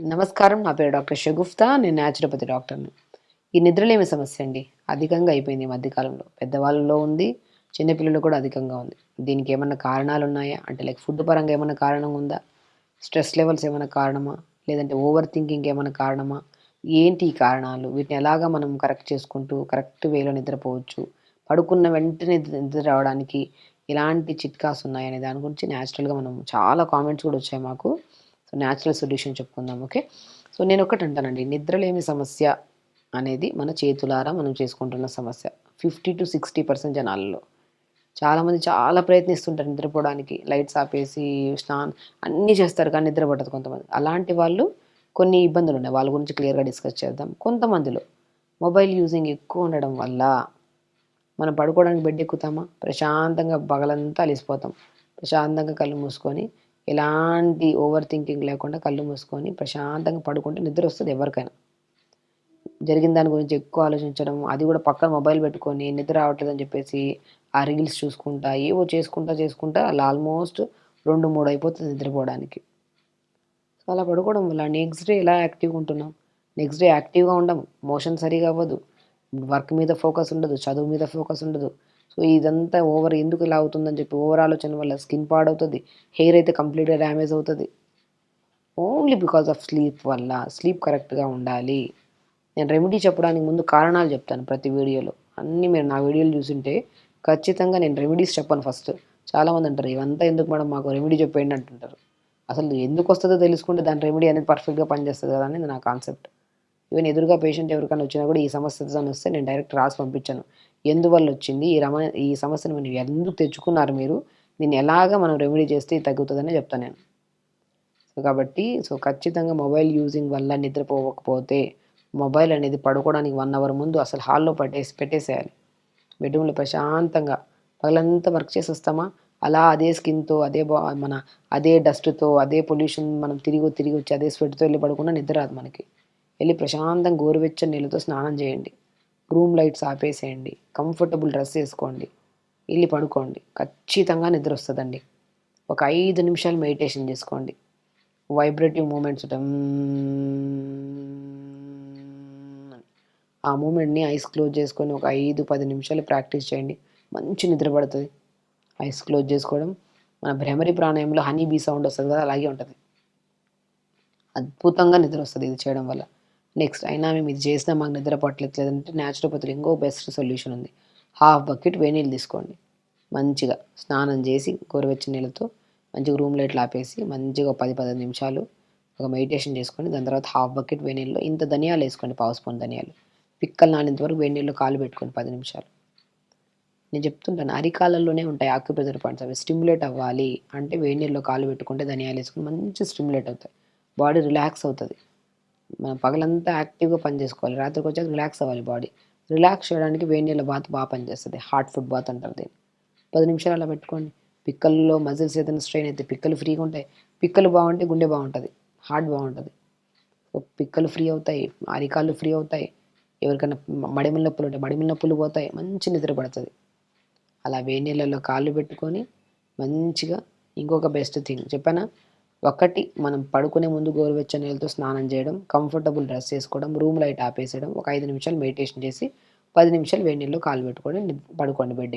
నమస్కారం నా పేరు డాక్టర్ షగుఫ్తా. నేను న్యాచురోపతి డాక్టర్ని. ఈ నిద్రలేమి సమస్య అండి. అధికంగా అయిపోయింది ఈ మధ్యకాలంలో. పెద్దవాళ్ళలో ఉంది చిన్నపిల్లలు కూడా అధికంగా ఉంది. దీనికి ఏమైనా కారణాలు ఉన్నాయా అంటే లైక్ ఫుడ్ పరంగా ఏమైనా కారణం ఉందా? స్ట్రెస్ లెవెల్స్ ఏమైనా కారణమా? లేదంటే ఓవర్ థింకింగ్ ఏమైనా కారణమా? ఏంటి ఈ కారణాలు? వీటిని ఎలాగా మనం కరెక్ట్ చేసుకుంటూ కరెక్ట్ వేలో నిద్రపోవచ్చు? పడుకున్న వెంటనే నిద్ర నిద్ర రావడానికి ఎలాంటి చిట్కాస్ ఉన్నాయనే దాని గురించి న్యాచురల్గా మనం చాలా కామెంట్స్ కూడా వచ్చాయి మాకు. సో న్యాచురల్ సొల్యూషన్ చెప్పుకుందాం ఓకే సో నేను ఒకటి అంటానండి. నిద్రలేమి సమస్య అనేది మన చేతులారా మనం చేసుకుంటున్న సమస్య. ఫిఫ్టీ టు సిక్స్టీ పర్సెంట్ జనాల్లో. చాలామంది చాలా ప్రయత్నిస్తుంటారు నిద్రపోవడానికి. లైట్స్ ఆపేసి స్నాన్ అన్నీ చేస్తారు కానీ నిద్ర పట్టదు కొంతమంది. అలాంటి వాళ్ళు కొన్ని ఇబ్బందులు ఉన్నాయి. వాళ్ళ గురించి క్లియర్గా డిస్కస్ చేద్దాం. కొంతమందిలో మొబైల్ యూజింగ్ ఎక్కువ ఉండడం వల్ల మనం పడుకోవడానికి బెడ్ ఎక్కుతామా? ప్రశాంతంగా పగలంతా అలిసిపోతాం. ప్రశాంతంగా కళ్ళు మూసుకొని ఎలాంటి ఓవర్ థింకింగ్ లేకుండా కళ్ళు మూసుకొని ప్రశాంతంగా పడుకుంటే నిద్ర వస్తుంది ఎవరికైనా. జరిగిన దాని గురించి ఎక్కువ ఆలోచించడం అది కూడా పక్కన మొబైల్ పెట్టుకొని నిద్ర రావట్లేదని చెప్పేసి ఆ రీల్స్ చూసుకుంటా ఏవో చేసుకుంటా చేసుకుంటా అలా ఆల్మోస్ట్ రెండు మూడు అయిపోతుంది నిద్రపోవడానికి. సో అలా పడుకోవడం వల్ల నెక్స్ట్ డే ఎలా యాక్టివ్గా ఉంటున్నాం? నెక్స్ట్ డే యాక్టివ్గా ఉండం మోషన్ సరిగా అవ్వదు. వర్క్ మీద ఫోకస్ ఉండదు చదువు మీద ఫోకస్ ఉండదు. సో ఇదంతా ఓవర్ ఎందుకు ఇలా అవుతుందని చెప్పి ఓవర్ ఆలోచన వల్ల స్కిన్ పాడవుతుంది హెయిర్ అయితే కంప్లీట్గా డ్యామేజ్ అవుతుంది. ఓన్లీ బికాస్ ఆఫ్ స్లీప్ వల్ల స్లీప్ కరెక్ట్గా ఉండాలి. నేను రెమెడీ చెప్పడానికి ముందు కారణాలు చెప్తాను ప్రతి వీడియోలో. అన్నీ మీరు నా వీడియోలు చూసింటే ఖచ్చితంగా నేను రెమెడీస్ చెప్పాను ఫస్ట్. చాలామంది అంటారు ఇవంతా ఎందుకు మేడం మాకు రెమెడీ చెప్పేయండి అంటుంటారు. అసలు ఎందుకు వస్తుందో తెలుసుకుంటే దాని రెమెడీ అనేది పర్ఫెక్ట్గా పనిచేస్తుంది కదా అనేది నా కాన్సెప్ట్. ఈవెన్ ఎదురుగా పేషెంట్ ఎవరికైనా వచ్చినా కూడా ఈ సమస్యతో వస్తే నేను డైరెక్ట్ రాసి పంపించాను. ఎందువల్ల వచ్చింది? ఈ రమ ఈ సమస్యను మీరు ఎందుకు తెచ్చుకున్నారు మీరు? దీన్ని ఎలాగ మనం రెమెడీ చేస్తే తగ్గుతుందని చెప్తాను నేను. సో కాబట్టి సో ఖచ్చితంగా మొబైల్ యూజింగ్ వల్ల నిద్రపోకపోతే మొబైల్ అనేది పడుకోవడానికి వన్ అవర్ ముందు అసలు హాల్లో పట్టేసి పెట్టేసేయాలి. బెడ్రూమ్లో ప్రశాంతంగా పగలంతా వర్క్ చేసి వస్తామా అలా అదే స్కిన్తో అదే బా మన అదే డస్ట్తో అదే పొల్యూషన్ మనం తిరిగి తిరిగి వచ్చి అదే స్వెట్తో వెళ్ళి పడుకున్నా నిద్ర రాదు మనకి. వెళ్ళి ప్రశాంతంగా గోరువెచ్చని నీళ్ళతో స్నానం చేయండి. రూమ్ లైట్స్ ఆపేసేయండి. కంఫర్టబుల్ డ్రెస్ వేసుకోండి. వెళ్ళి పడుకోండి. ఖచ్చితంగా నిద్ర వస్తుందండి ఒక ఐదు నిమిషాలు మెడిటేషన్ చేసుకోండి. వైబ్రేటివ్ మూమెంట్స్ ఉంటాయి ఆ మూమెంట్ని ఐస్ క్లోజ్ చేసుకొని ఒక ఐదు పది నిమిషాలు ప్రాక్టీస్ చేయండి. మంచి నిద్ర పడుతుంది. ఐస్ క్లోజ్ చేసుకోవడం మన భ్రమరి ప్రాణాయంలో హనీ బీ సౌండ్ వస్తుంది కదా అలాగే ఉంటుంది. అద్భుతంగా నిద్ర వస్తుంది ఇది చేయడం వల్ల. నెక్స్ట్ అయినా మేము ఇది చేసినా మాకు నిద్ర పట్టలేదు లేదంటే న్యాచురోపతిలో ఇంకో బెస్ట్ సొల్యూషన్ ఉంది. హాఫ్ బకెట్ వేడి నీళ్ళు తీసుకోండి. మంచిగా స్నానం చేసి గోరువెచ్చని నీళ్ళతో మంచిగా రూమ్ లైట్లు ఆపేసి మంచిగా పది పదిహేను నిమిషాలు ఒక మెడిటేషన్ చేసుకొని దాని తర్వాత హాఫ్ బకెట్ వేనీళ్ళు ఇంత ధనియాలు వేసుకోండి పావు స్పూన్ ధనియాలు. పిక్కలు నానేంత వరకు వేడి కాలు పెట్టుకోండి పది నిమిషాలు. నేను చెప్తుంటాను అరికాలలోనే ఉంటాయి ఆక్యుప్రెజర్ పాయింట్స్ అవి స్టిమ్యులేట్ అవ్వాలి అంటే వేడి నీళ్ళలో కాలు పెట్టుకుంటే ధనియాలు వేసుకుని మంచి స్టిమ్యులేట్ అవుతాయి. బాడీ రిలాక్స్ అవుతుంది. మనం పగలంతా యాక్టివ్గా పని చేసుకోవాలి. రాత్రికి వచ్చాక రిలాక్స్ అవ్వాలి బాడీ రిలాక్స్ చేయడానికి వేడి నీళ్ళ బాత్ బాగా పనిచేస్తుంది. హార్ట్ ఫుడ్ బాత్ అంటారు దీన్ని. పది నిమిషాలు అలా పెట్టుకోండి. పిక్కల్లో మజిల్స్ ఏదైనా స్ట్రెయిన్ అయితే పిక్కలు ఫ్రీగా ఉంటాయి. పిక్కలు బాగుంటే గుండె బాగుంటుంది. హార్ట్ బాగుంటుంది. పిక్కలు ఫ్రీ అవుతాయి. అరికాళ్ళు ఫ్రీ అవుతాయి. ఎవరికైనా మడిమిల నొప్పులు ఉంటాయి మడిమిల నొప్పులు పోతాయి. మంచి నిద్ర పడుతుంది. అలా వేడి నీళ్ళల్లో కాళ్ళు పెట్టుకొని మంచిగా ఇంకొక బెస్ట్ థింగ్ చెప్పానా? ఒకటి మనం పడుకునే ముందు గోరువెచ్చని నీళ్ళతో స్నానం చేయడం కంఫర్టబుల్ డ్రెస్ వేసుకోవడం రూమ్ లైట్ ఆపేసేయడం ఒక ఐదు నిమిషాలు మెడిటేషన్ చేసి పది నిమిషాలు వేడి నీళ్ళు కాలు పెట్టుకొని పడుకోండి బెడ్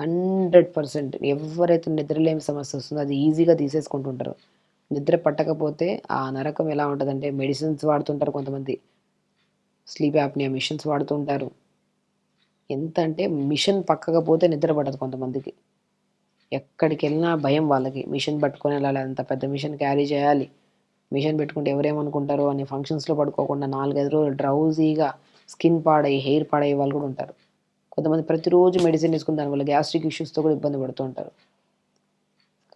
హండ్రెడ్ పర్సెంట్ ఎవరైతే నిద్రలేని సమస్య వస్తుందో అది ఈజీగా తీసేసుకుంటుంటారు. నిద్ర పట్టకపోతే ఆ నరకం ఎలా ఉంటుందంటే మెడిసిన్స్ వాడుతుంటారు కొంతమంది. స్లీప్ యాప్నియా మిషన్స్ వాడుతుంటారు. ఎంత అంటే మిషన్ పక్కకపోతే నిద్ర పడదు కొంతమందికి. ఎక్కడికి వెళ్ళినా భయం వాళ్ళకి. మిషన్ పట్టుకొని వెళ్ళాలి అంత పెద్ద మిషన్ క్యారీ చేయాలి. మిషన్ పెట్టుకుంటే ఎవరేమనుకుంటారు అని ఫంక్షన్స్లో పడుకోకుండా నాలుగైదు రోజులు డ్రౌజీగా స్కిన్ పాడై హెయిర్ పాడయ్యే వాళ్ళు కూడా ఉంటారు. కొంతమంది ప్రతిరోజు మెడిసిన్ తీసుకుని దానివల్ల గ్యాస్ట్రిక్ ఇష్యూస్తో కూడా ఇబ్బంది పడుతూ ఉంటారు.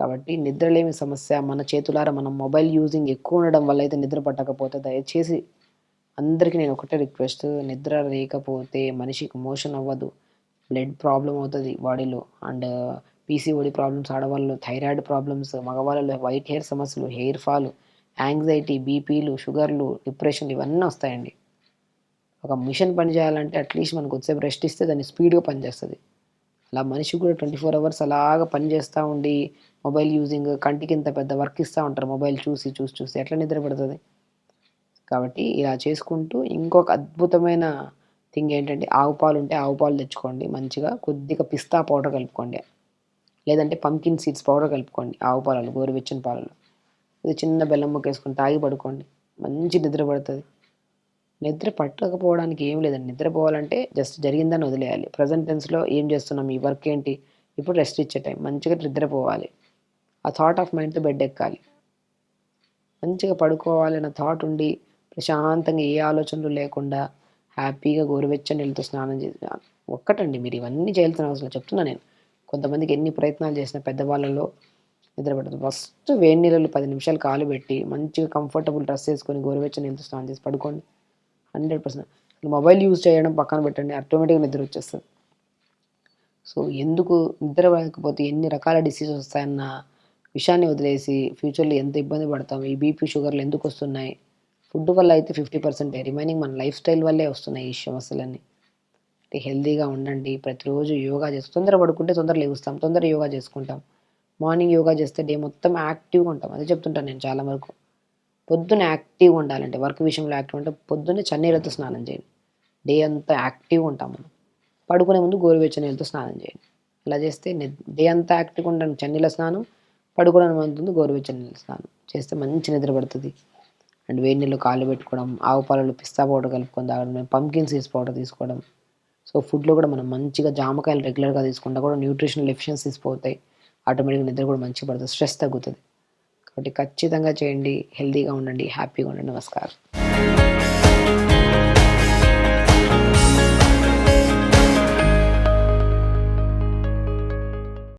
కాబట్టి నిద్రలేమి సమస్య. మన చేతులారా మనం మొబైల్ యూజింగ్ ఎక్కువ ఉండడం వల్ల అయితే నిద్ర పట్టకపోతే దయచేసి అందరికీ నేను ఒకటే రిక్వెస్ట్. నిద్ర లేకపోతే మనిషికి మోషన్ అవ్వదు. బ్లడ్ ప్రాబ్లం అవుతుంది బాడీలో అండ్ పీసీఓడి ప్రాబ్లమ్స్ ఆడవాళ్ళు థైరాయిడ్ ప్రాబ్లమ్స్ మగవాళ్ళలో వైట్ హెయిర్ సమస్యలు హెయిర్ ఫాల్ యాంగ్జైటీ బీపీలు షుగర్లు డిప్రెషన్ ఇవన్నీ వస్తాయండి. ఒక మిషన్ పని చేయాలంటే అట్లీస్ట్ మనకు వచ్చేపు రెస్ట్ ఇస్తే దాన్ని స్పీడ్గా పనిచేస్తుంది. అలా మనిషి కూడా ట్వంటీ ఫోర్ అవర్స్ అలాగ పనిచేస్తూ ఉండి మొబైల్ యూజింగ్ కంటికి ఇంత పెద్ద వర్క్ ఇస్తూ ఉంటారు. మొబైల్ చూసి చూసి చూసి ఎట్లా నిద్రపడుతుంది కాబట్టి ఇలా చేసుకుంటూ ఇంకొక అద్భుతమైన థింగ్ ఏంటంటే ఆవు పాలు ఉంటే ఆవు పాలు తెచ్చుకోండి. మంచిగా కొద్దిగా పిస్తా పౌడర్ కలుపుకోండి. లేదంటే పంకిన్ సీడ్స్ పౌడర్ కలుపుకోండి. ఆవు పాలలో గోరువెచ్చని పాలలో ఇది చిన్న బెల్లం ముక్క వేసుకొని తాగి పడుకోండి. మంచి నిద్ర పడుతుంది. నిద్ర పట్టకపోవడానికి ఏం లేదండి. నిద్రపోవాలంటే జస్ట్ జరిగిందని వదిలేయాలి. ప్రజెంట్ టెన్స్లో ఏం చేస్తున్నాం? ఈ వర్క్ ఏంటి? ఇప్పుడు రెస్ట్ ఇచ్చే టైం మంచిగా నిద్రపోవాలి ఆ థాట్ ఆఫ్ మైండ్తో బెడ్ ఎక్కాలి. మంచిగా పడుకోవాలి అన్న థాట్ ఉండి ప్రశాంతంగా ఏ ఆలోచనలు లేకుండా హ్యాపీగా గోరువెచ్చని నీళ్ళతో స్నానం చేసి ఒక్కటండి మీరు ఇవన్నీ చేయాల్సిన అవసరం చెప్తున్నా నేను. కొంతమందికి ఎన్ని ప్రయత్నాలు చేసిన పెద్దవాళ్ళలో నిద్రపడదు. ఫస్ట్ వేడి నీళ్ళలో పది నిమిషాలు కాలు పెట్టి మంచిగా కంఫర్టబుల్ డ్రెస్ వేసుకొని గోరువెచ్చని నీళ్ళతో స్నానం చేసి పడుకోండి. Hundred percent. మొబైల్ యూజ్ చేయడం పక్కన పెట్టండి ఆటోమేటిక్గా నిద్ర వచ్చేస్తుంది. సో ఎందుకు నిద్ర పడకపోతే ఎన్ని రకాల డిసీజెస్ వస్తాయన్న విషయాన్ని వదిలేసి ఫ్యూచర్లో ఎంత ఇబ్బంది పడతాం ఈ బీపీ షుగర్లు ఎందుకు వస్తున్నాయి? ఫుడ్ వల్ల అయితే ఫిఫ్టీ పర్సెంట్ రిమైనింగ్ మన లైఫ్ స్టైల్ వల్లే వస్తున్నాయి ఈ సమస్యలన్నీ అంటే ఉండండి. ప్రతిరోజు యోగా చేసి తొందర పడుకుంటే తొందర లేస్తాం తొందర యోగా చేసుకుంటాం. మార్నింగ్ యోగా చేస్తే డే మొత్తం యాక్టివ్గా ఉంటాం. అదే చెప్తుంటాను నేను చాలా వరకు. పొద్దున యాక్టివ్గా ఉండాలంటే వర్క్ విషయంలో యాక్టివ్ ఉంటే పొద్దున్నే చన్నీళ్ళతో స్నానం చేయండి. డే అంతా యాక్టివ్గా ఉంటాం మనం. పడుకునే ముందు గోరువెచ్చని నీళ్ళతో స్నానం చేయండి. అలా చేస్తే డే అంతా యాక్టివ్గా ఉండడం. చన్నీళ్ళ స్నానం పడుకోవడం ముందు గోరువెచ్చని నీళ్ళ స్నానం. చేస్తే మంచి నిద్ర పడుతుంది. అండ్ వేడి నీళ్ళు కాళ్ళు పెట్టుకోవడం ఆవు పాలలో పిస్తా పౌడర్ కలుపుకొని తాగడం పంకిన్ సీడ్స్ పౌడర్ తీసుకోవడం సో ఫుడ్లో కూడా మనం మంచిగా జామకాయలు రెగ్యులర్గా తీసుకుంటా కూడా న్యూట్రిషనల్ ఎఫిషియన్సీస్ పోతాయి. ఆటోమేటిక్గా నిద్ర కూడా మంచి పడుతుంది. స్ట్రెస్ తగ్గుతుంది. కాబట్టి ఖచ్చితంగా చేయండి. హెల్తీగా ఉండండి. హ్యాపీగా ఉండండి. నమస్కారం.